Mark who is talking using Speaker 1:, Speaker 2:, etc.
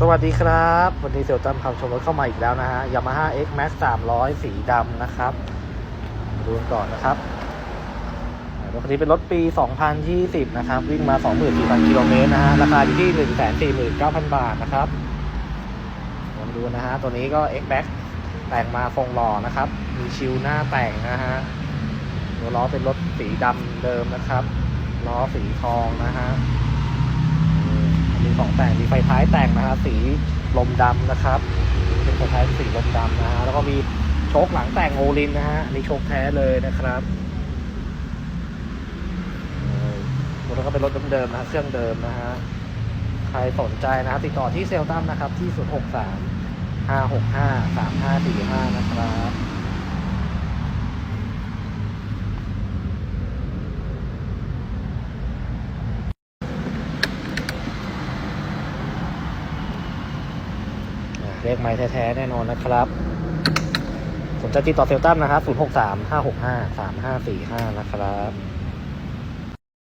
Speaker 1: สวัสดีครับ วันนี้เซลตันพาชมรถเข้ามาอีกแล้วนะฮะ Yamaha X Max 300 สีดำนะครับ ดูกันก่อนนะครับรถคันนี้เป็นรถปี 2020 นะครับ วิ่งมา 24,000 กิโลเมตรนะฮะ ราคาอยู่ที่ 149,000 บาทนะครับมาดูนะฮะ ตัวนี้ก็ X Max แต่งมาทรงหล่อนะครับ มีชิวหน้าแต่งนะฮะ ตัวล้อเป็นรถสีดำเดิมนะครับ ล้อสีทองนะฮะ มีของแต่งมีไฟท้ายแต่งนะฮะสีลมดำนะครับ เป็นไฟท้ายสีลมดำนะฮะแล้วก็มีโชคหลังแต่งโอลินนะฮะน,นี่โชคแท้เลยนะครับรถก็เป็นรถเดิมๆนะฮะเครื่องเดิมนะฮะใครสนใจนะครับติดต่อที่เซลตัมนะครับที่ 0 6 3 5 6 5 3 5 4 5 นะครับ เลขไม้แท้ๆแน่นอนนะครับ สนใจติดต่อเซลตัมนะครับ 0 6 3 5 6 5 3 5 4 5 นะครับ